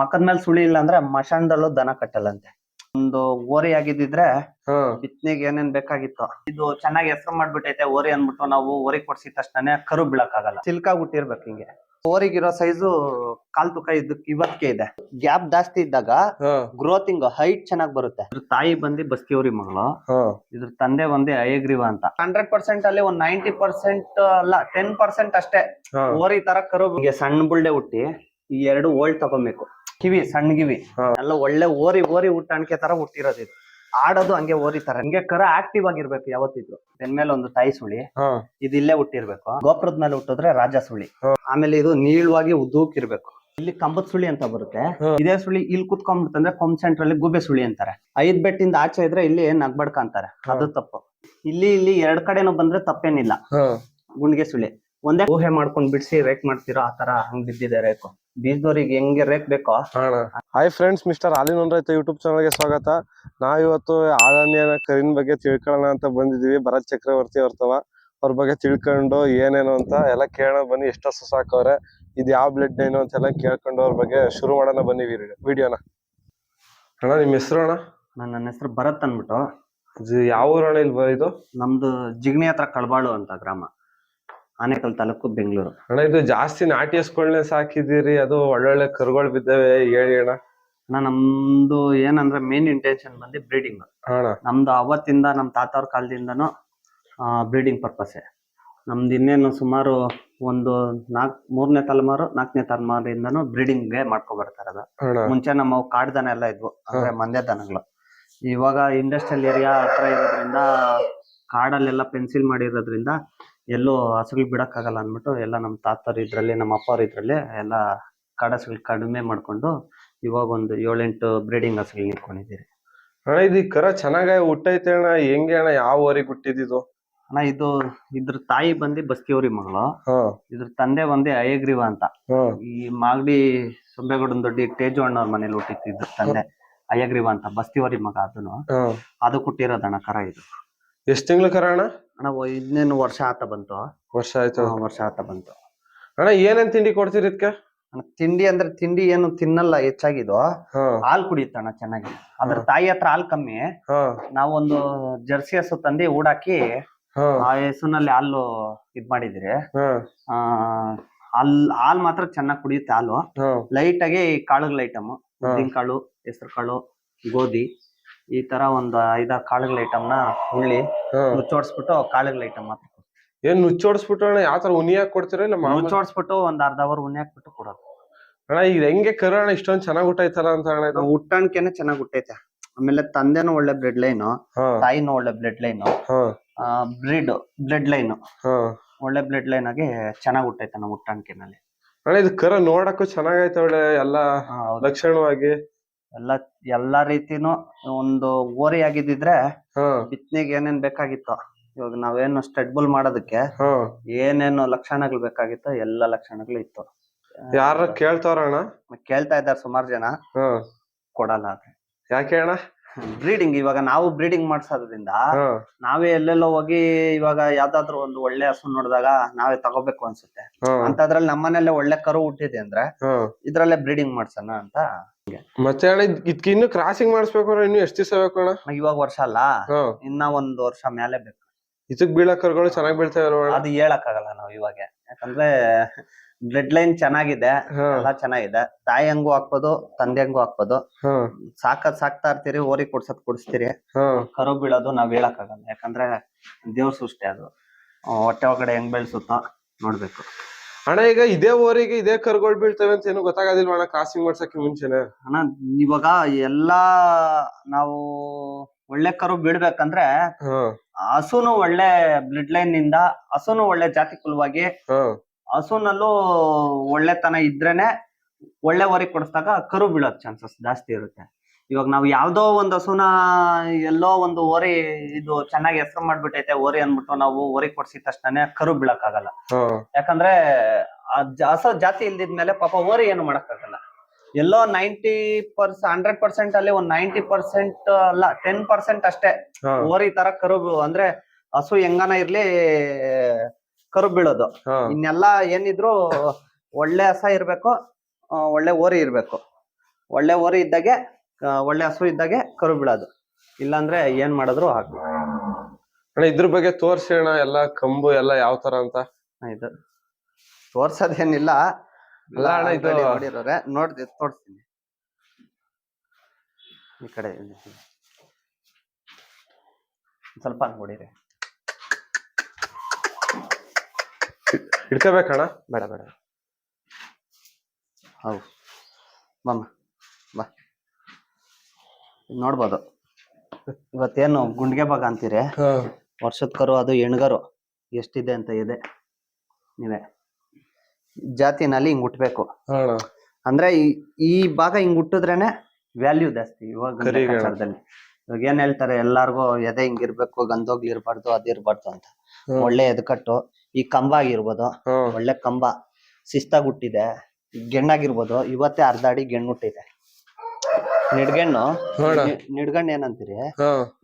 ಮಕ್ಕದ ಮೇಲೆ ಸುಳಿ ಇಲ್ಲ ಅಂದ್ರೆ ಮಶಾನದಲ್ಲೂ ದನ ಕಟ್ಟಲ್ಲಂತೆ. ಒಂದು ಓರಿ ಆಗಿದ್ದಿದ್ರೆ ಬಿತ್ತನೆಗೆ ಏನೇನ್ ಬೇಕಾಗಿತ್ತು ಇದು ಚೆನ್ನಾಗಿ ಹೆಸರು ಮಾಡ್ಬಿಟ್ಟೈತೆ ಓರಿ ಅನ್ಬಿಟ್ಟು ನಾವು ಓರಿ ಕೊಡ್ಸಿದ ತಕ್ಷಣ ಕರು ಬೀಳಕ್ಕಾಗಲ್ಲ. ಸಿಲ್ಕಾಗ್ ಹುಟ್ಟಿರ್ಬೇಕು ಹಿಂಗೆ. ಓರಿಗಿರೋ ಸೈಜು ಕಾಲ್ ತುಕ ಇದ್ದಕ್ ಇವತ್ತಿಗೆ ಇದೆ. ಗ್ಯಾಪ್ ಜಾಸ್ತಿ ಇದ್ದಾಗ ಗ್ರೋತಿಂಗ್ ಹೈಟ್ ಚೆನ್ನಾಗ್ ಬರುತ್ತೆ. ಇದ್ರ ತಾಯಿ ಬಂದು ಬಸ್ತಿಯವ್ರಿ ಮಗಳು. ಇದ್ರ ತಂದೆ ಬಂದು ಅಯ್ಯಗ್ರೀವ ಅಂತ. ಹಂಡ್ರೆಡ್ ಪರ್ಸೆಂಟ್ ಅಲ್ಲಿ ಒಂದ್ ನೈಂಟಿ ಪರ್ಸೆಂಟ್ ಅಲ್ಲ ಟೆನ್ ಪರ್ಸೆಂಟ್ ಅಷ್ಟೇ. ಓರಿ ತರ ಕರು ಸಣ್ಣ ಬುಳ್ಳೆ ಹುಟ್ಟಿ ಈ ಎರಡು ಓಲ್ಡ್ ತಗೊಬೇಕು. ಕಿವಿ ಸಣ್ಣ ಕಿವಿ. ಎಲ್ಲ ಒಳ್ಳೆ ಓರಿ ಓರಿ ಹುಟ್ಟಾಣಿಕೆ ತರ ಹುಟ್ಟಿರೋದು ಇದು. ಆಡೋದು ಹಂಗೆ ಓರಿ ತರ. ಹಂಗೆ ಕರ ಆಕ್ಟಿವ್ ಆಗಿರ್ಬೇಕು ಯಾವತ್ತಿದ್ರು. ಬೆನ್ಮೇಲೆ ಒಂದು ತಾಯಿ ಸುಳಿ. ಇದು ಇಲ್ಲೇ ಹುಟ್ಟಿರ್ಬೇಕು. ಗೋಪುರದ ಮೇಲೆ ಹುಟ್ಟಿದ್ರೆ ರಾಜ ಸುಳಿ. ಆಮೇಲೆ ಇದು ನೀಳವಾಗಿ ಉದ್ದೂಕಿರ್ಬೇಕು. ಇಲ್ಲಿ ಕಂಬದ ಸುಳಿ ಅಂತ ಬರುತ್ತೆ. ಇದೇ ಸುಳಿ ಇಲ್ಲಿ ಕುತ್ಕೊಂಡ್ಬಿಡ್ತಂದ್ರೆ ಕೊಂಬ್ ಸೆಂಟರ್ ಅಲ್ಲಿ ಗುಬೆ ಸುಳಿ ಅಂತಾರೆ. ಐದ್ ಬೆಟ್ಟಿಂದ ಆಚೆ ಇದ್ರೆ ಇಲ್ಲಿ ನಗ್ಬಡ್ಕ ಅಂತಾರೆ. ಅದು ತಪ್ಪು. ಇಲ್ಲಿ ಇಲ್ಲಿ ಎರಡ್ ಕಡೆನೂ ಬಂದ್ರೆ ತಪ್ಪೇನಿಲ್ಲ. ಗುಂಡಿಗೆ ಸುಳಿ. ಒಂದೇ ಊಹೆ ಮಾಡ್ಕೊಂಡ್ ಬಿಡಿಸಿ ರೇಕ್ ಮಾಡ್ತಿರೋ? ಆ ತರ ಹಂಗ್ ಬಿದ್ದಿದೆ ರೇಕು ಬೀಜದವ್ರಿಗೆ ಹೆಂಗೆ ರೇಟ್ ಬೇಕೋ? ಹಾಯ್ ಫ್ರೆಂಡ್ಸ್ ಮಿಸ್ಟರ್ ಆಲಿನ್ ರೈತ ಯೂಟ್ಯೂಬ್ ಚಾನಲ್ಗೆ ಸ್ವಾಗತ. ನಾವಿವತ್ತು ಆದಾನಿಯನ ಕರಿನ್ ಬಗ್ಗೆ ತಿಳ್ಕೊಳ್ಳೋಣ ಅಂತ ಬಂದಿದ್ದೀವಿ ಭರತ್ ಚಕ್ರವರ್ತಿ ಅವ್ರತವ. ಅವ್ರ ಬಗ್ಗೆ ತಿಳ್ಕೊಂಡು ಏನೇನು ಅಂತ ಎಲ್ಲ ಕೇಳೋಣ ಬನ್ನಿ. ಎಷ್ಟು ಹಸು ಸಾಕವ್ರೆ ಇದು ಯಾವ ಬ್ಲಡ್ ಏನು ಅಂತೆಲ್ಲ ಕೇಳ್ಕೊಂಡು ಅವ್ರ ಬಗ್ಗೆ ಶುರು ಮಾಡೋಣ ಬನ್ನಿ ವಿಡಿಯೋನ. ಅಣ್ಣ ನಿಮ್ಮ ಹೆಸರು ಅಣ್ಣ? ನಾನ್ ನನ್ನ ಹೆಸರು ಭರತ್ ಅಂದ್ಬಿಟ್ಟು. ಯಾವ ಊರಣ್ಣ ಇಲ್ಲಿ ಇದು? ನಮ್ದು ಜಿಗ್ನಿ ಹತ್ರ ಕಳಬಾಳು ಅಂತ ಗ್ರಾಮ. ಆನೇಕಲ್ ತಾಲೂಕು ಬೆಂಗಳೂರು. ಅಣ್ಣ ಇದು ಜಾಸ್ತಿ ನಾಟಿ ಹಸುಗಳನ್ನೇ ಸಾಕಿದ್ದೀರಿ. ಅದು ಒಳ್ಳೊಳ್ಳೆ ಕರುಗಳು ಬಿದ್ದಾವೆ. ಹೇಳಿ ಅಣ್ಣ. ಅಣ್ಣ ನಮ್ದು ಏನಂದ್ರೆ ಮೇನ್ ಇಂಟೆನ್ಷನ್ ಬಂದು ಬ್ರೀಡಿಂಗ್ ಅಣ್ಣ. ನಮ್ದು ಅವತ್ತಿಂದ ನಮ್ಮ ತಾತವ್ರ ಕಾಲದಿಂದನೂ ಬ್ರೀಡಿಂಗ್ ಪರ್ಪಸ್ ನಮ್ದು ಇನ್ನೇನು ಸುಮಾರು ಒಂದು ನಾಲ್ಕ್ ಮೂರನೇ ತಲೆಮಾರು ನಾಲ್ಕನೇ ತಲೆಮಾರಿಂದನೂ ಬ್ರೀಡಿಂಗ್ಗೆ ಮಾಡ್ಕೊಬರ್ತಾರೆ ಅದು. ಅಣ್ಣ. ಮುಂಚೆ ನಮ್ಮ ಕಾಡು ದನ ಎಲ್ಲ ಇದ್ವು. ಅಂದ್ರೆ ಮಂದ್ಯ ದನಗಳು. ಇವಾಗ ಇಂಡಸ್ಟ್ರಿಯಲ್ ಏರಿಯಾ ಹತ್ರ ಇರೋದ್ರಿಂದ ಕಾಡಲ್ಲೆಲ್ಲ ಪೆನ್ಸಿಲ್ ಮಾಡಿರೋದ್ರಿಂದ ಎಲ್ಲೂ ಹಸುಗಳು ಬಿಡೋಕ್ಕಾಗಲ್ಲ ಅಂದ್ಬಿಟ್ಟು ಎಲ್ಲ ನಮ್ಮ ತಾತವ್ರ ಇದ್ರಲ್ಲಿ ನಮ್ಮ ಅಪ್ಪವ್ರ ಇದ್ರಲ್ಲಿ ಎಲ್ಲ ಹಸುಗಳ್ ಕಡಿಮೆ ಮಾಡ್ಕೊಂಡು ಇವಾಗ ಒಂದು ಏಳೆಂಟು ಬ್ರೀಡಿಂಗ್ ಹಸುಗಳ್ ಇಟ್ಕೊಂಡಿದ್ದೀರಿ. ಅಣ್ಣ ಇದು ಈ ಕರ ಚೆನ್ನಾಗ ಹುಟ್ಟೈತೆ ಅಣ್ಣ. ಹೆಂಗೆ ಅಣ್ಣ ಯಾವ ಊರಿಗೆ ಹುಟ್ಟಿದ್ದು ಅಣ್ಣ ಇದು ಇದ್ರ ತಾಯಿ ಬಂದು ಬಸ್ಕಿಯವ್ರಿ ಮಗಳು. ಹಾ. ಇದ್ರ ತಂದೆ ಬಂದು ಅಯಗ್ರೀವ ಅಂತ. ಹಾ. ಈ ಮಾಗಡಿ ಸೊಂಬೆಗೌಡನ ದೊಡ್ಡಿ ತೇಜು ಅಣ್ಣವ್ರ ಮನೇಲಿ ಹುಟ್ಟಿತ್ತು ತಂದೆ ಅಯ್ಯಗ್ರೀವ ಅಂತ ಬಸ್ತಿವರಿ ಮಗ ಅದನ್ನು ಹಾ. ಅದು ಹುಟ್ಟಿರೋದಣ್ಣ ಕರ ಇದು. ಎಷ್ಟ್ ತಿಂಗ್ಳು ಕರ ಅಣ್ಣ? ಅಣ್ಣ ಇನ್ನೇನು ವರ್ಷ ಆತ ಬಂತು. ವರ್ಷ ಆಯ್ತು. ಹಾ, ವರ್ಷ ಆತ ಬಂತು. ಅಣ್ಣ ಏನೇನ್ ತಿಂಡಿ ಕೊಡ್ತೀರಿ ಇದಕ್ಕೆ ಅಣ್ಣ, ತಿಂಡಿ ಅಂದ್ರೆ ತಿಂಡಿ ಏನು ತಿನ್ನಲ್ಲ ಹೆಚ್ಚಾಗಿದು ಹಾ. ಹಾಲ್ ಕುಡಿಯುತ್ತಣ್ಣ ಚೆನ್ನಾಗಿ. ಅದ್ರ ತಾಯಿ ಹತ್ರ ಹಾಲ್ ಕಮ್ಮಿ. ಹಾ. ನಾವೊಂದು ಜರ್ಸಿ ಹಸು ತಂದಿ ಊಡಾಕಿ ಹಾ. ಆ ಹಸುನಲ್ಲಿ ಹಾಲು ಇದ್ ಮಾಡಿದ್ರಿ. ಹಾ. ಆ ಹಾಲ್ ಹಾಲ್ ಮಾತ್ರ ಚೆನ್ನಾಗಿ ಕುಡಿಯುತ್ತೆ ಹಾಲು. ಹಾ. ಲೈಟ್ ಆಗಿ ಕಾಳುಗಳ ಐಟಮ್ ಉದ್ದಿನ ಕಾಳು ಹೆಸರು ಕಾಳು ಗೋಧಿ. ಈ ತರ ಒಂದು ಐದಾರು ಕಾಳುಗಳ ಐಟಮ್ನ ನ ಹುಳ್ಳಿ ಮುಚ್ಚೋಡ್ಸ್ಬಿಟ್ಟು ಕಾಳುಗಳ ಐಟಮ್ ಮಾತ್ರ ಏನ್ ನುಚ್ಚೋಡಿಸ್ಬಿಟ್ಟು ಅಣ್ಣ ಯಾವ ತರ ಉನಿ ಹಾಕಿ ಕೊಡ್ತೀರ ಇಲ್ಲ ಮಾಮೂಲಿ? ಮುಚ್ಚೋಡ್ಸ್ಬಿಟ್ಟು ಒಂದ್ ಅರ್ಧ ಅವರ್ ಉಣ್ಣೆ ಹಾಕ್ಬಿಟ್ಟು ಕೊಡೋದು. ಅಣ್ಣ ಇದು ಹೆಂಗೆ ಕರ ಅಣ್ಣ ಇಷ್ಟೊಂದ್ ಚೆನ್ನಾಗ್ ಹುಟ್ಟೈತಲ್ಲ ಅಂತ ಅಣ್ಣ ಇದು? ಹುಟ್ಟಾಣಿಕೆನೆ ಚೆನ್ನಾಗ್ ಹುಟ್ಟೈತೆ ಆಮೇಲೆ ತಂದೆನೂ ಒಳ್ಳೆ ಬ್ರೆಡ್ ಲೈನ್ ಹಾ. ತಾಯಿನೂ ಒಳ್ಳೆ ಬ್ಲಡ್ ಲೈನ್ ಹಾ. Breed blood line. ಹಾ. ಒಳ್ಳೆ ಬ್ಲಡ್ ಲೈನ್ ಆಗಿ ಚೆನ್ನಾಗ್ ಹುಟ್ಟೈತೆ ನಮ್ಮ ಹುಟ್ಟಾಣಿಕೆನಲ್ಲಿ ಅಣ್ಣ ಇದು ಕರ ನೋಡಕ್ಕೂ ಚೆನ್ನಾಗೈತೆ ಒಳ್ಳೆ ಎಲ್ಲಾ ಲಕ್ಷಣವಾಗಿ. ಎಲ್ಲ ಎಲ್ಲಾ ರೀತಿನು ಒಂದು ಓರಿ ಆಗಿದ್ದಿದ್ರೆ ಬಿತ್ನೆಗೆ ಬಿತ್ತನೆಗೆ ಏನೇನ್ ಬೇಕಾಗಿತ್ತು ಇವಾಗ ನಾವೇನು ಸ್ಟಡ್ಬುಲ್ ಮಾಡೋದಕ್ಕೆ ಏನೇನು ಲಕ್ಷಣಗಳು ಬೇಕಾಗಿತ್ತು ಎಲ್ಲ ಲಕ್ಷಣಗಳು ಇತ್ತು. ಯಾರ ಕೇಳ್ತಾರ ಅಣ್ಣ? ಕೇಳ್ತಾ ಇದ್ದಾರೆ ಸುಮಾರು ಜನ. ಕೊಡಲ್ಲ ಅಂತ ಯಾಕೆ ಅಣ್ಣ? ಬ್ರೀಡಿಂಗ್ ಇವಾಗ ನಾವು ಬ್ರೀಡಿಂಗ್ ಮಾಡ್ಸೋದ್ರಿಂದ ನಾವೇ ಎಲ್ಲೆಲ್ಲೋ ಹೋಗಿ ಇವಾಗ ಯಾವ್ದಾದ್ರು ಒಂದು ಒಳ್ಳೆ ಹಸು ನೋಡಿದಾಗ ನಾವೇ ತಗೋಬೇಕು ಅನ್ಸುತ್ತೆ. ಅಂತದ್ರಲ್ಲಿ ನಮ್ಮನೆಲ್ಲೇ ಒಳ್ಳೆ ಕರು ಹುಟ್ಟಿದೆ ಅಂದ್ರೆ ಇದ್ರಲ್ಲೇ ಬ್ರೀಡಿಂಗ್ ಮಾಡ್ಸೋಣ ಅಂತ ಮತ್ತೆ ಅಣ್ಣ ಇನ್ನು ಕ್ರಾಸಿಂಗ್ ಮಾಡಿಸ್ಬೇಕು ಅಂದ್ರೆ ಇನ್ನು ಎಷ್ಟು ದಿವಸ ಬೇಕು ಅಣ್ಣ? ಇವಾಗ ವರ್ಷ ಅಲ್ಲ. ಹಾ. ಇನ್ನ ಒಂದ್ ವರ್ಷ ಮೇಲೆ ಬೇಕು. ಇದಕ್ ಬೀಳೋ ಕರುಗಳು ಚೆನ್ನಾಗಿ ಬೀಳ್ತಾವೆ ಅಣ್ಣ. ಅದು ಹೇಳಕ್ಕಾಗಲ್ಲ ನಾವು ಇವಾಗ. ಯಾಕಂದ್ರೆ ಬ್ಲಡ್ ಲೈನ್ ಚೆನ್ನಾಗಿದೆ ಹಾ. ಎಲ್ಲ ಚೆನ್ನಾಗಿದೆ. ತಾಯಿ ಹಂಗೂ ಹಾಕ್ಬೋದು ತಂದೆ ಹಂಗೂ ಹಾಕ್ಬೋದು. ಹಾ. ಸಾಕದ್ ಸಾಕ್ತಾ ಇರ್ತೀರಿ ಓರಿ ಕೊಡ್ಸದ್ ಕೊಡಿಸ್ತೀರಿ. ಹಾ. ಕರು ಬೀಳೋದು ನಾವ್ ಹೇಳಕ್ಕಾಗಲ್ಲ. ಯಾಕಂದ್ರೆ ದೇವ್ರ ಸೃಷ್ಟಿ ಅದು. ಆ, ಹೊಟ್ಟೆ ಒಳಗಡೆ ಹೆಂಗ್ ಬೆಳ್ಸುತ್ತೋ ನೋಡ್ಬೇಕು. ಅಣ್ಣ ಈಗ ಇದೇ ಊರಿಗೆ ಇದೇ ಕರುಗಳು ಬೀಳ್ತವೆ ಅಂತ ಏನು ಗೊತ್ತಾಗೋದಿಲ್ವ ಅಣ್ಣ? ಕ್ರಾಸಿಂಗ್ ಮಾಡ್ಸಕ್ಕೆ ಮುಂಚೆನೆ. ಅಣ್ಣ ಇವಾಗ ಎಲ್ಲಾ ನಾವು ಒಳ್ಳೆ ಕರು ಬೀಳ್ಬೇಕಂದ್ರೆ ಹಾ. ಹಸುನು ಒಳ್ಳೆ ಬ್ಲಡ್ ಲೈನ್ನಿಂದ ಹಸುನು ಒಳ್ಳೆ ಜಾತಿ ಕುಲವಾಗಿ ಹಾ. ಹಸುನಲ್ಲೂ ಒಳ್ಳೆತನ ಇದ್ರೇನೆ ಒಳ್ಳೆ ಓರಿ ಕೊಡಿಸಿದಾಗ ಕರು ಬೀಳೋ ಚಾನ್ಸಸ್ ಜಾಸ್ತಿ ಇರುತ್ತೆ. ಇವಾಗ ನಾವು ಯಾವ್ದೋ ಒಂದು ಹಸುನ ಎಲ್ಲೋ ಒಂದು ಓರಿ ಇದು ಚೆನ್ನಾಗಿ ಹೆಸರು ಮಾಡ್ಬಿಟ್ಟೈತೆ ಓರಿ ಅಂದ್ಬಿಟ್ಟು ನಾವು ಓರಿ ಕೊಡ್ಸಿದ ತಕ್ಷಣನೇ ಕರು ಬೀಳಕ್ಕಾಗಲ್ಲ. ಯಾಕಂದ್ರೆ ಹಸು ಜಾತಿ ಇಲ್ದಿದ್ಮೇಲೆ ಪಾಪ ಓರಿ ಏನು ಮಾಡಕ್ಕಾಗಲ್ಲ. ಎಲ್ಲೋ ನೈಂಟಿ ಪರ್ಸ್ ಹಂಡ್ರೆಡ್ ಪರ್ಸೆಂಟ್ ಅಲ್ಲಿ ಒಂದ್ ನೈಂಟಿ ಪರ್ಸೆಂಟ್ ಅಲ್ಲ ಟೆನ್ ಪರ್ಸೆಂಟ್ ಅಷ್ಟೇ ಓರಿ ತರ ಕರು ಅಂದ್ರೆ ಹಸು ಹೆಂಗನ ಇರ್ಲಿ ಕರು ಬೀಳೋದು. ಇನ್ನೆಲ್ಲ ಏನಿದ್ರು ಒಳ್ಳೆ ಹಸ ಇರ್ಬೇಕು ಒಳ್ಳೆ ಓರಿ ಇರ್ಬೇಕು. ಒಳ್ಳೆ ಓರಿ ಇದ್ದಾಗೆ ಒಳ್ಳೆ ಹಸು ಇದ್ದಾಗೆ ಕರು ಬಿಡೋದು ಇಲ್ಲಾಂದ್ರೆ ಏನ್ ಮಾಡಿದ್ರು ಹಾಕು. ಅಣ್ಣ ಇದ್ರ ಬಗ್ಗೆ ತೋರ್ಸೋಣ ಎಲ್ಲ ಕಂಬು ಎಲ್ಲ ಯಾವ ತರ ಅಂತ? ಇದು ತೋರ್ಸೋದೇನಿಲ್ಲ. ಅಲ್ಲ ಅಣ್ಣ ಇದು- ನೋಡಿರೋರೆ. ನೋಡ್ದೆ ತೋರಿಸ್ತೀನಿ. ಈ ಕಡೆ ಸ್ವಲ್ಪ ನೋಡಿರಿ ಇಟ್ಕೋಬೇಕಣ್ಣ ಬೇಡ ಬೇಡ ಹೌದು. ಬಮ್ಮ ಬಾ. ನೋಡ್ಬೋದು. ಇವತ್ತೇನು ಗುಂಡ್ಗೆ ಭಾಗ ಅಂತೀರಿ? ವರ್ಷದ ಕರು ಅದು ಎಣ್ಗರು. ಎಷ್ಟಿದೆ ಅಂತ ಇದೆ. ನೀವೇ. ಜಾತಿನಲ್ಲಿ ಹಿಂಗ್ ಹುಟ್ಬೇಕು. ಅಂದ್ರೆ ಈ ಈ ಭಾಗ ಹಿಂಗ್ ಹುಟ್ಟಿದ್ರೇನೆ ವ್ಯಾಲ್ಯೂ ಜಾಸ್ತಿ ಇವಾಗ. ಲೆಕ್ಕಾಚಾರದಲ್ಲಿ ಇವಾಗ ಏನ್ ಹೇಳ್ತಾರೆ ಎಲ್ಲಾರ್ಗು ಎದೆ ಹಿಂಗಿರ್ಬೇಕು ಗಂಧೋಗ್ಲಿ ಇರ್ಬಾರ್ದು ಅದಿರ್ಬಾರ್ದು ಅಂತ. ಒಳ್ಳೆ ಎದಕಟ್ಟು ಈ ಕಂಬ ಆಗಿರ್ಬೋದು ಒಳ್ಳೆ ಕಂಬ ಶಿಸ್ತಾಗಿ ಹುಟ್ಟಿದೆ ಗೆಣ್ಣಾಗಿರ್ಬೋದು ಇವತ್ತೇ ಅರ್ಧ ಅಡಿ ಗೆಣ್ಣು ಹುಟ್ಟಿದೆ. ನಿಡ್ಗೆಣ್ಣು. ನಿಡ್ಗಣ್ಣು ಏನಂತೀರಿ?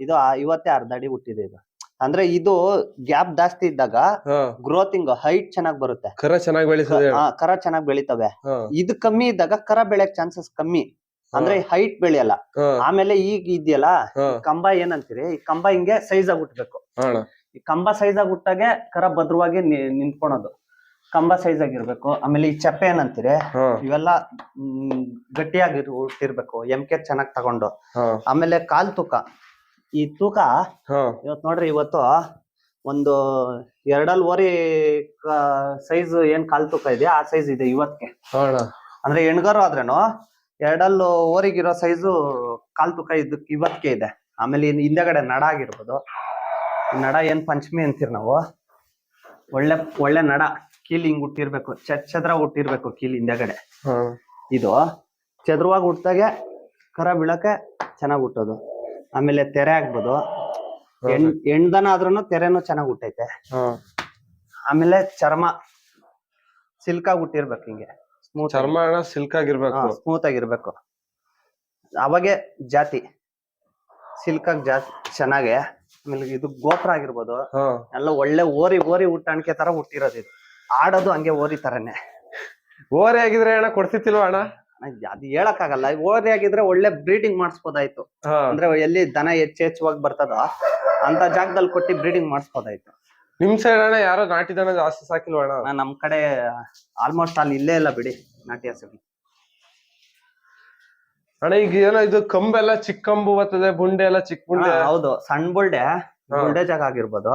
ಇದು ಆ- ಇವತ್ತೇ ಅರ್ಧ ಅಡಿ ಹುಟ್ಟಿದೆ ಇದು. ಅಂದ್ರೆ ಇದು ಗ್ಯಾಪ್ ಜಾಸ್ತಿ ಇದ್ದಾಗ ಗ್ರೋತಿಂಗ್ ಹೈಟ್ ಚೆನ್ನಾಗ್ ಬರುತ್ತೆ. ಕರ ಚೆನ್ನಾಗಿ ಬೆಳೀತದೆ ಆ, ಕರ ಚೆನ್ನಾಗ್ ಬೆಳಿತವೆ. ಹಾ. ಇದು ಕಮ್ಮಿ ಇದ್ದಾಗ ಕರ ಬೆಳೆಯಕ್ ಚಾನ್ಸಸ್ ಕಮ್ಮಿ. ಅಂದ್ರೆ ಹೈಟ್ ಬೆಳೆಯಲ್ಲ. ಹಾ. ಆಮೇಲೆ ಈಗ ಇದೆಯಲ್ಲ ಹಾ. ಕಂಬ ಏನಂತೀರಿ? ಈ ಕಂಬ ಹಿಂಗೆ ಸೈಜ್ ಆಗಿ ಹುಟ್ಬೇಕು ಅಣ್ಣ. ಈ ಕಂಬ ಸೈಜ್ ಆಗಿ ಹುಟ್ಟಾಗೆ ಕರ ಭದ್ರವಾಗಿ ನಿ- ನಿಂತ್ಕೊಳೋದು. ಕಂಬ ಸೈಜ್ ಆಗಿರ್ಬೇಕು. ಆಮೇಲೆ ಈ ಚಪ್ಪೆ ಏನಂತೀರಿ? ಇವೆಲ್ಲ ಮ್, ಗಟ್ಟಿಯಾಗಿ ಹುಟ್ಟಿರ್ಬೇಕು ಎಂ ಕೆ ಚೆನ್ನಾಗ್ ತಗೊಂಡು. ಆಮೇಲೆ ಕಾಲ್ ತೂಕ. ಈ ತೂಕ ಇವತ್ ನೋಡ್ರಿ ಇವತ್ತು ಒಂದು ಎರಡಲ್ ಓರಿ ಸೈಜ್ ಏನ್ ಕಾಲ್ ತೂಕ ಇದೆ ಆ ಸೈಜ್ ಇದೆ ಇವತ್ತಿಗೆ ಅಂದ್ರೆ ಹೆಣ್ಗಾರು ಆದ್ರೇನು ಎರಡಲ್ ಓರಿಗಿರೋ ಸೈಜು ಕಾಲ್ ತೂಕ ಇದಕ್ಕೆ ಇವತ್ಗೆ ಇದೆ. ಆಮೇಲೆ ಇನ್ ಹಿಂದೆಗಡೆ ನಡ ಆಗಿರ್ಬೋದು. ಈ ನಡ ಏನ್ ಪಂಚಮಿ ಅಂತೀರಿ ನಾವು? ಒಳ್ಳೆ ಒಳ್ಳೆ ನಡ. ಕೀಲ್ ಹಿಂಗ್ ಹುಟ್ಟಿರ್ಬೇಕು ಚದ್ ಚದ್ರ ಹುಟ್ಟಿರ್ಬೇಕು ಕೀಲಿ ಹಿಂದೆಗಡೆ. ಇದು ಚದ್ರವಾಗಿ ಹುಟ್ಟಾಗೆ ಕರ ಬೀಳಕ್ಕೆ ಚೆನ್ನಾಗ್ ಹುಟ್ಟೋದು. ಆಮೇಲೆ ತೆರೆ ಆಗ್ಬೋದು. ಹೆಣ್ದನ ಆದ್ರೂ ತೆರೆನು ಚೆನ್ನಾಗ್ ಹುಟ್ಟೈತೆ. ಆಮೇಲೆ ಚರ್ಮ ಸಿಲ್ಕಾಗಿ ಹುಟ್ಟಿರ್ಬೇಕು ಹಿಂಗೆ. ಸ್ಮೂತ್ ಚರ್ಮ ಸಿಲ್ಕ್ ಆಗಿರ್ಬೇಕು ಸ್ಮೂತ್ ಆಗಿರ್ಬೇಕು. ಅವಾಗೆ ಜಾತಿ. ಸಿಲ್ಕ್ ಆಗಿ ಜಾತಿ ಚೆನ್ನಾಗೆ. ಆಮೇಲೆ ಇದು ಗೋಪ್ರ ಆಗಿರ್ಬೋದು. ಎಲ್ಲ ಒಳ್ಳೆ ಓರಿ ಓರಿ ಹುಟ್ಟಾಣಿಕೆ ತರ ಹುಟ್ಟಿರೋದು ಇದು. ಆಡೋದು ಹಂಗೆ ಓರಿ ತರನೇ. ಓರೆ ಆಗಿದ್ರೆ ಅಣ್ಣ ಕೊಡ್ತಿತ್ತಿಲ್ವ ಅಣ್ಣ? ಅದು ಹೇಳಕ್ಕಾಗಲ್ಲ. ಓರೆ ಆಗಿದ್ರೆ ಒಳ್ಳೆ ಬ್ರೀಡಿಂಗ್ ಮಾಡಿಸ್ಬೋದಾಯ್ತು. ಅಂದ್ರೆ ಎಲ್ಲಿ ದನ ಹೆಚ್ಚೆಚ್ಚುವಾಗಿ ಬರ್ತದೋ ಅಂತ ಜಾಗದಲ್ಲಿ ಕೊಟ್ಟು ಬ್ರೀಡಿಂಗ್ ಮಾಡಿಸ್ಬೋದಾಯ್ತು. ನಿಮ್ ಸೈಡ್ ಅಣ್ಣ ಯಾರೋ ನಾಟಿ ದನ ಜಾಸ್ತಿ ಸಾಕಿಲ್ವಾ ಅಣ್ಣ? ನಮ್ ಕಡೆ ಆಲ್ಮೋಸ್ಟ್ ಅಲ್ಲಿ ಇಲ್ಲೇ ಇಲ್ಲ ಬಿಡಿ ನಾಟಿ ಹಸುಗಳು ಅಣ್ಣ ಈಗ ಏನೋ ಇದು ಕಂಬೆಲ್ಲ ಚಿಕ್ಕ ಕಂಬು ಬರ್ತದೆ ಬುಂಡೆ ಎಲ್ಲ ಚಿಕ್ಕ ಬುಂಡೆ. ಹೌದು. ಸಣ್ಣ ಬುಲ್ಡೆ ಬುಲ್ಡೆ ಜಾಗ ಆಗಿರ್ಬೋದು.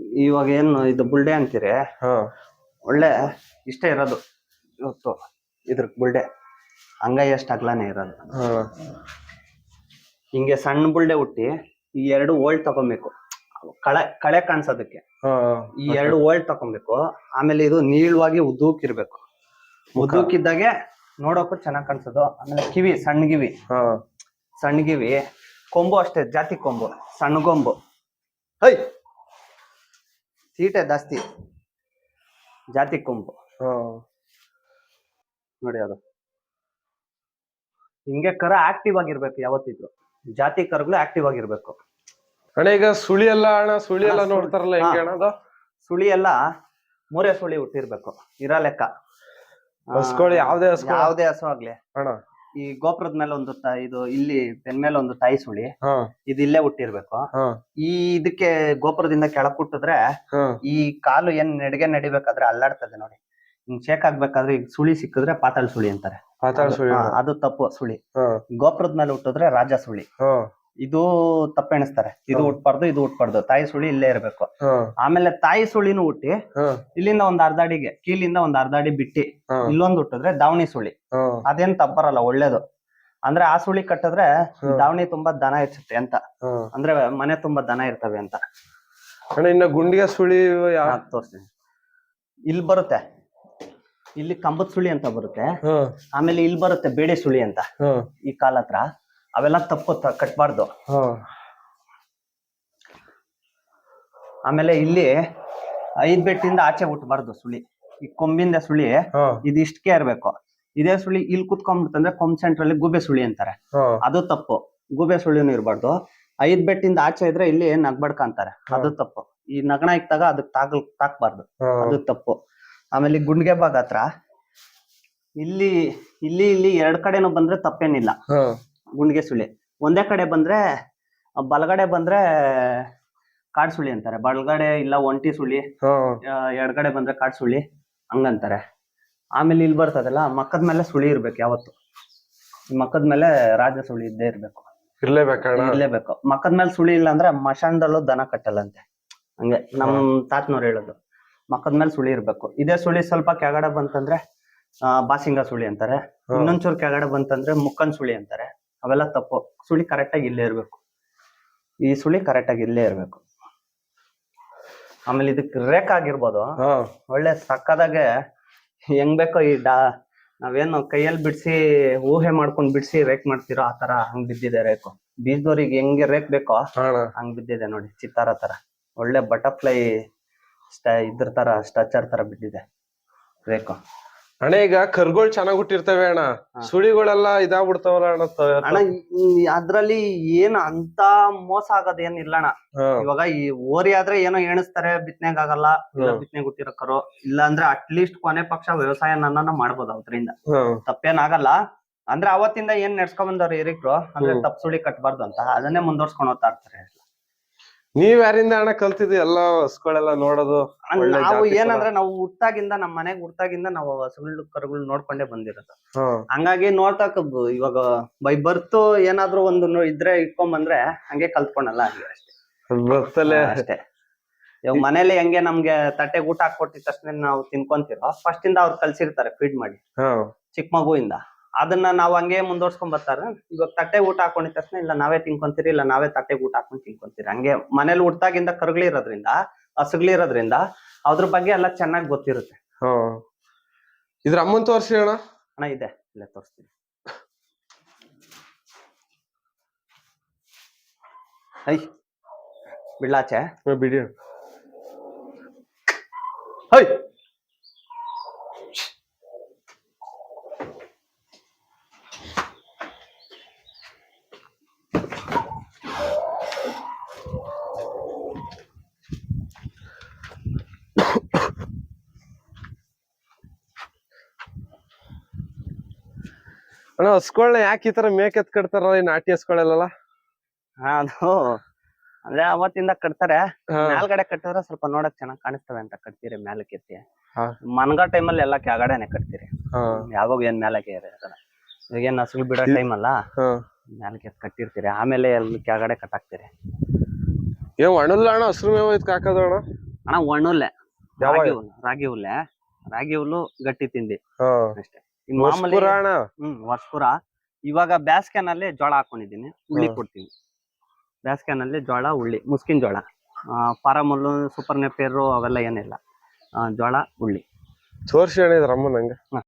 ಇವಾಗ ಏನು ಇದು ಬುಲ್ಡೆ ಅಂತೀರಿ? ಹಾ. ಒಳ್ಳೆ ಇಷ್ಟೇ ಇರೋದು ಇವತ್ತು ಇದ್ರ ಬುಲ್ಡೆ. ಹಂಗೈ ಅಷ್ಟು ಅಗ್ಲಾನೇ ಇರೋದು. ಹಾ. ಹಿಂಗೆ ಸಣ್ಣ ಬುಲ್ಡೆ ಹುಟ್ಟಿ ಈ ಎರಡು ಓಲ್ಡ್ ತಗೊಬೇಕು. ಕಳೆ ಕಳೆ ಕಾಣಿಸೋದಕ್ಕೆ. ಹಾ ಈ ಎರಡು ಓಲ್ಡ್ ತಗೊಬೇಕು. ಆಮೇಲೆ ಇದು ನೀಳವಾಗಿ ಉದ್ದೂಕಿರ್ಬೇಕು. ಉದ್ದೂಕಿದ್ದಾಗೆ ನೋಡೋಕ್ಕೂ ಚೆನ್ನಾಗಿ ಕಾಣಿಸೋದು. ಆಮೇಲೆ ಕಿವಿ ಸಣ್ಣ ಕಿವಿ. ಹಾ. ಸಣ್ಣ ಕಿವಿ. ಕೊಂಬು ಅಷ್ಟೇ ಜಾತಿ ಕೊಂಬು. ಸಣ್ಣ ಕೊಂಬು. ಹೈ! ತೀಟೆ ಜಾಸ್ತಿ. ಜಾತಿ ಕೊಂಬು ನೋಡಿ ಅದು. ಹಿಂಗೆ ಕರ ಆಕ್ಟಿವ್ ಆಗಿರ್ಬೇಕು ಯಾವತ್ತಿದ್ರು. ಜಾತಿ ಕರಗಳು ಆಕ್ಟಿವ್ ಆಗಿರ್ಬೇಕು. ಅಣ್ಣ ಈಗ ಸುಳಿ ಎಲ್ಲ ಅಣ್ಣ ಸುಳಿ ಎಲ್ಲ ನೋಡ್ತಾರಲ್ಲ ಹೆಂಗೆ. ಅಣ್ಣ ಅದು? ಸುಳಿ ಎಲ್ಲ ಮೂರೇ ಸುಳಿ ಹುಟ್ಟಿರ್ಬೇಕು. ಇರೋ ಲೆಕ್ಕ ಹಸ್ಕೊಳ್ಳಿ ಯಾವ್ದೇ ಹಸ್ಗಳು ಯಾವ್ದೇ ಹಸು ಆಗ್ಲಿ ಅಣ್ಣ. ಈ ಗೋಪುರದ ಮೇಲೆ ಒಂದು ತ- ಇದು ಇಲ್ಲಿ ಬೆನ್ ಮೇಲೆ ಒಂದು ತಾಯಿ ಸುಳಿ. ಹಾ. ಇದು ಇಲ್ಲೇ ಹುಟ್ಟಿರ್ಬೇಕು. ಹಾ. ಈ ಇದಕ್ಕೆ ಗೋಪುರದಿಂದ ಕೆಳಕ್ ಹುಟ್ಟಿದ್ರೆ ಹಾ. ಈ ಕಾಲು ಏನ್ ನಡಿಗೆ ನಡಿಬೇಕಾದ್ರೆ ಅಲ್ಲಾಡ್ತದೆ ನೋಡಿ. ಹಿಂಗ್ ಶೇಕ್ ಆಗ್ಬೇಕಾದ್ರೆ ಈಗ ಸುಳಿ ಸಿಕ್ಕಿದ್ರೆ ಪಾತಾಳ ಸುಳಿ ಅಂತಾರೆ. ಪಾತಾಳ ಸುಳಿ. ಹಾ, ಅದು ತಪ್ಪು ಸುಳಿ. ಹಾ. ಗೋಪುರದ ಮೇಲೆ ಹುಟ್ಟಿದ್ರೆ ರಾಜ ಸುಳಿ. ಹಾ. ಇದು ತಪ್ಪೆಣಿಸ್ತಾರೆ. ಇದು ಉಟ್ಬಾರ್ದು ಇದು ಹುಟ್ಬಾರ್ದು ತಾಯಿ ಸುಳಿ ಇಲ್ಲೇ ಇರ್ಬೇಕು. ಆಮೇಲೆ ತಾಯಿ ಸುಳಿನು ಹುಟ್ಟಿ ಇಲ್ಲಿಂದ ಒಂದ್ ಅರ್ಧ ಅಡಿಗೆ ಕೀಲಿಂದ ಒಂದ್ ಅರ್ಧ ಅಡಿ ಬಿಟ್ಟಿ ಇಲ್ಲೊಂದು ಹುಟ್ಟಿದ್ರೆ ದಾವಣಿ ಸುಳಿ. ಅದೇನ್ ತಪ್ಪರಲ್ಲ ಒಳ್ಳೇದು. ಅಂದ್ರೆ ಆ ಸುಳಿ ಕಟ್ಟಿದ್ರೆ ದಾವಣಿ ತುಂಬಾ ದನ ಹೆಚ್ಚುತ್ತೆ ಅಂತ. ಅಂದ್ರೆ ಮನೆ ತುಂಬಾ ದನ ಇರ್ತವೆ ಅಂತ. ಇನ್ನ ಗುಂಡಿಗೆ ಸುಳಿ ತೋರಿಸ್ತೀನಿ. ಇಲ್ಲಿ ಬರುತ್ತೆ. ಇಲ್ಲಿ ಕಂಬದ ಸುಳಿ ಅಂತ ಬರುತ್ತೆ. ಆಮೇಲೆ ಇಲ್ಲಿ ಬರುತ್ತೆ ಬೇಡೆ ಸುಳಿ ಅಂತ. ಈ ಕಾಲ ಹತ್ರ. ಅವೆಲ್ಲ ತಪ್ಪು ಕಟ್ಬಾರ್ದು. ಆಮೇಲೆ ಇಲ್ಲಿ ಐದ್ ಬೆಟ್ಟಿಂದ ಆಚೆ ಹುಟ್ಟಬಾರ್ದು ಸುಳಿ. ಈ ಕೊಂಬಿಂದ ಸುಳಿ ಇದಿಷ್ಟಕ್ಕೆ ಇದು ಇಷ್ಟಕ್ಕೆ ಇರ್ಬೇಕು. ಇದೇ ಸುಳಿ ಇಲ್ಲಿ ಕುತ್ಕೊಂಡ್ಬಿಡ್ತಂದ್ರೆ ಕೊಂಬ್ ಸೆಂಟ್ರ್ ಅಲ್ಲಿ ಗೂಬೆ ಸುಳಿ ಅಂತಾರೆ. ಅದು ತಪ್ಪು. ಗೂಬೆ ಸುಳಿನೂ ಇರಬಾರ್ದು. ಐದ್ ಬೆಟ್ಟಿಂದ ಆಚೆ ಇದ್ರೆ ಇಲ್ಲಿ ನಗ್ಬಡ್ಕ ಅಂತಾರೆ. ಅದು ತಪ್ಪು. ಈ ನಗಣ ಇಕ್ತಾಗ ಅದಕ್ಕೆ ತಾಗಲ್ ತಾಕ್ಬಾರ್ದು. ಅದು ತಪ್ಪು. ಆಮೇಲೆ ಗುಂಡ್ಗೆ ಭಾಗ ಹತ್ರ ಇಲ್ಲಿ ಇಲ್ಲಿ ಇಲ್ಲಿ ಎರಡ್ ಕಡೆನೂ ಬಂದ್ರೆ ತಪ್ಪೇನಿಲ್ಲ. ಗುಂಡಿಗೆ ಸುಳಿ ಒಂದೇ ಕಡೆ ಬಂದ್ರೆ ಬಲಗಡೆ ಬಂದ್ರೆ ಕಾಡ್ ಸುಳಿ ಅಂತಾರೆ. ಬಲಗಡೆ ಇಲ್ಲ ಒಂಟಿ ಸುಳಿ ಎಡಗಡೆ ಬಂದ್ರೆ ಕಾಡ್ ಸುಳಿ ಹಂಗಂತಾರೆ. ಆಮೇಲೆ ಇಲ್ಲಿ ಬರ್ತದಲ್ಲ ಮಕ್ಕದ ಮೇಲೆ ಸುಳಿ ಇರ್ಬೇಕು ಯಾವತ್ತು. ಮಕ್ಕದ ಮೇಲೆ ರಾಜ ಸುಳಿ ಇದ್ದೇ ಇರ್ಬೇಕು. ಇರ್ಲೇಬೇಕು ಇರ್ಲೇಬೇಕು. ಮಕ್ಕದ ಮೇಲೆ ಸುಳಿ ಇಲ್ಲ ಅಂದ್ರೆ ಮಶಾಣದಲ್ಲೂ ದನ ಕಟ್ಟಲ್ಲಂತೆ. ಹಂಗೆ ನಮ್ ತಾತನವ್ರು ಹೇಳೋದು. ಮಕ್ಕದ ಮೇಲೆ ಸುಳಿ ಇರ್ಬೇಕು. ಇದೇ ಸುಳಿ ಸ್ವಲ್ಪ ಕೆಳಗಡೆ ಬಂತಂದ್ರೆ ಆ, ಬಾಸಿಂಗ ಸುಳಿ ಅಂತಾರೆ. ಇನ್ನೊಂಚೂರು ಕೆಳಗಡೆ ಬಂತಂದ್ರೆ ಮುಕ್ಕನ್ ಸುಳಿ ಅಂತಾರೆ. ಅವೆಲ್ಲ ತಪ್ಪು. ಸುಳಿ ಕರೆಕ್ಟಾಗಿ ಇಲ್ಲೇ ಇರಬೇಕು. ಈ ಸುಳಿ ಕರೆಕ್ಟಾಗಿ ಇಲ್ಲೇ ಇರಬೇಕು. ಆಮೇಲೆ ಇದಕ್ಕೆ ರೇಕ್ ಆಗಿರ್ಬೋದು. ಒಳ್ಳೆ ಸಕ್ಕದಾಗೆ ಹೆಂಗ್ ಬೇಕೋ ಈ ಡಾ ನಾವೇನು ಕೈಯಲ್ಲಿ ಬಿಡಿಸಿ ಊಹೆ ಮಾಡ್ಕೊಂಡು ಬಿಡಿಸಿ ರೇಕ್ ಮಾಡ್ತಿರೋ ಆ ತರ ಹಂಗ್ ಬಿದ್ದಿದೆ ರೇಕು ಬೀಜದವ್ರಿಗೆ ಹೆಂಗೆ ರೇಕ್ ಬೇಕೋ ಹಂಗ್ ಬಿದ್ದಿದೆ ನೋಡಿ ಚಿತ್ತಾರ ತರ ಒಳ್ಳೆ ಬಟರ್ಫ್ಲೈ ಸ್ಟ ಇದ್ರ ತರ ಸ್ಟ್ರಚರ್ ತರ ಬಿದ್ದಿದೆ ರೇಕು ಅಣ್ಣ ಈಗ ಕರ್ಗೋಳ್ ಚೆನ್ನಾಗ್ ಹುಟ್ಟಿರ್ತವೆ ಅಣ್ಣ. ಸುಳಿಗಳೆಲ್ಲ ಇದಾಗ್ಬಿಡ್ತಾವಲ್ಲ ಅಣ್ಣ ತ- ಅಣ್ಣ ಈ- ಅದ್ರಲ್ಲಿ ಏನ್ ಅಂತ ಮೋಸ ಆಗೋದ್ ಏನಿಲ್ಲ ಅಣ್ಣ. ಹಾ. ಇವಾಗ ಈ ಓರಿ ಆದ್ರೆ ಏನೋ ಎಣಿಸ್ತಾರೆ ಬಿತ್ನೆಗ್ ಆಗಲ್ಲ ಇಲ್ಲ ಹ್ಮ್. ಬಿತ್ನೆಗ್ ಹುಟ್ಟಿರೋ ಕರು ಇಲ್ಲ ಅಂದ್ರೆ ಅಟ್ಲೀಸ್ಟ್ ಕೊನೆ ಪಕ್ಷ ವ್ಯವಸಾಯ ನನ್ನ ಮಾಡ್ಬೋದು ಅದ್ರಿಂದ ಹಾ. ತಪ್ಪೇನಾಗಲ್ಲ ಅಂದ್ರೆ ಅವತ್ತಿಂದ ಏನ್ ನಡ್ಸ್ಕೊಂಡ್ ಬಂದವ್ರು ಹಿರಿಕರು ಅಂದ್ರೆ ಹ್ಮ್. ತಪ್ಪು ಸುಳಿ ಕಟ್ಬಾರ್ದು ಅಂತ. ಅದನ್ನೇ ಮುಂದುವರ್ಸ್ಕೊಂಡು ಹೋಗ್ತಾ ಇರ್ತಾರೆ. ನೀವ್ ಯಾರಿಂದ ಅಣ್ಣ ಕಲ್ತಿದ್ದು ಎಲ್ಲ ಹಸ್ಗಳೆಲ್ಲ ನೋಡೋದು ಒಳ್ಳೆ ನಾವು ಜಾತಿ ಏನಂದ್ರೆ ನಾವು ಹುಟ್ಟಾಗಿಂದ ನಮ್ಮ ಮನೆಗ್ ಹುಟ್ಟಾಗಿಂದ ನಾವು ಹಸುಗಳು ಕರುಗಳು ನೋಡ್ಕೊಂಡೇ ಬಂದಿರೋದು. ಹಂಗಾಗಿ ನೋಡ್ತಾಕ ಬ- ಇವಾಗ ಬೈ ಬರ್ತು ಏನಾದ್ರೂ ಒಂದು ನೋ- ಇದ್ರೆ ಇಟ್ಕೊಂಡ್ ಬಂದ್ರೆ ಹಂಗೆ ಕಲ್ತ್ಕೊಂಡಲ್ಲ ಹಂಗೆ ಅಷ್ಟೇ. ಬರ್ತಲೆ ಹಾ, ಅಷ್ಟೇ. ಇವಾಗ ಮನೇಲಿ ಹೆಂಗೆ ನಮ್ಗೆ ತಟ್ಟೆ ಊಟ ಹಾಕೊಟ್ಟಿದ ತಕ್ಷಣ ನಾವು ತಿನ್ಕೊಂತೀರೋ ಫಸ್ಟ್ ಇಂದ ಅವ್ರು ಕಲ್ಸಿರ್ತಾರೆ ಫೀಡ್ ಮಾಡಿ. ಹಾ. ಚಿಕ್ಕ ಮಗುವಿಂದ. ಅದನ್ನ ನಾವು ಹಂಗೆ ಮುಂದುವರ್ಸ್ಕೊಂಡ್ ಬರ್ತಾರೆ. ಇವಾಗ ತಟ್ಟೆ ಊಟ ಹಾಕೊಂಡಿದ ತಕ್ಷಣ ಇಲ್ಲ ನಾವೇ ತಿನ್ಕೊಂತೀರಿ ಇಲ್ಲ ನಾವೇ ತಟ್ಟೆ ಊಟ ಹಾಕೊಂಡ್ ತಿನ್ಕೊಂತೀರಿ. ಹಂಗೆ ಮನೇಲಿ ಹುಟ್ಟಾಗಿಂದ ಕರುಗಳಿರೋದ್ರಿಂದ ಹಸುಗಳಿರೋದ್ರಿಂದ ಅದ್ರ ಬಗ್ಗೆ ಎಲ್ಲ ಚೆನ್ನಾಗಿ ಗೊತ್ತಿರುತ್ತೆ. ಹಾ. ಇದ್ರ ಅಮ್ಮನ್ ತೋರ್ಸಿ ಅಣ್ಣ. ಅಣ್ಣ ಇದೆ. ಇಲ್ಲ ತೋರಿಸ್ತೀನಿ. ಐ ಬಿಳಾಚೆ ಹಾ, ಬಿಡಿ ಅಣ್ಣ. ಹೈ! ಅಣ್ಣ ಹಸ್ಗಳನ್ನ ಯಾಕೆ ಈ ತರ ಮೇಕ್ ಎತ್ ಕಟ್ತಾರ ಈ ನಾಟಿ ಹಸ್ಗಳೆಲ್ಲ ಹಾ ಅದು. ಅಂದ್ರೆ ಅವತ್ತಿಂದ ಕಟ್ತಾರೆ. ಮೇಲ್ಗಡೆ ಕಟ್ಟಿದ್ರೆ ಸ್ವಲ್ಪ ನೋಡಕ್ ಚೆನ್ನಾಗ್ ಕಾಣಿಸ್ತವೆ ಅಂತ ಕಟ್ತೀರಿ ಮೇಲಕ್ಕೆ ಎತ್ತಿ. ಮನ್ಗಾ ಟೈಮಲ್ಲಿ ಎಲ್ಲ ಕೆಳಗಡೆನೆ ಕಟ್ತೀರಿ. ಯಾವಾಗ ಏನ್ ಮೇಲಕ್ಕೆ ಇರಲ್ಲ ಇವಾಗ ಏನ್ ಹಸುಗಳು ಬಿಡೋ ಟೈಮ್ ಅಲ್ಲ ಮೇಲಕ್ಕೆ ಎತ್ತ್ ಕಟ್ಟಿರ್ತೀರಿ. ಆಮೇಲೆ ಅಲ್ಲಿ ಕೆಳಗಡೆ ಕಟ್ಟಾಕ್ತೀರಿ. ಏ ಒಣಲ್ಲ ಅಣ್ಣ ಹಸ್ರು ಮೇವ್ ಇದ್ ಹಾಕೋದು ಅಣ್ಣ? ಅಣ್ಣ ಒಣುಲ್ಲೆ? ರಾಗಿ ಹುಲ್ಲು ರಾಗಿ ಹುಲ್ಲೆ. ರಾಗಿ ಹುಲ್ಲು ಗಟ್ಟಿ ತಿಂಡಿ. ಅಷ್ಟೇ. ಮಾಮೂಲಿ ಹ್ಮ್ ವರ್ಷಪುರ ಇವಾಗ ಬ್ಯಾಸ್ಕ್ಯಾನಲ್ಲಿ ಜೋಳ ಹಾಕೊಂಡಿದೀನಿ ಉಳ್ಳಿ ಕೊಡ್ತೀನಿ. ಬ್ಯಾಸ್ಕ್ಯಾನಲ್ಲಿ ಜೋಳ ಉಳ್ಳಿ ಮುಸ್ಕಿನ ಜೋಳ. ಪಾರಮಲ್ಲು ಸೂಪರ್ ನೆಪೇರು ಅವೆಲ್ಲ ಏನಿಲ್ಲ. ಜೋಳ ಹುಳ್ಳಿ. ತೋರಿಸಿ ಹೇಳಿದ್ರ ಇದ್ರ ನಂಗೆ ನಂಗೆ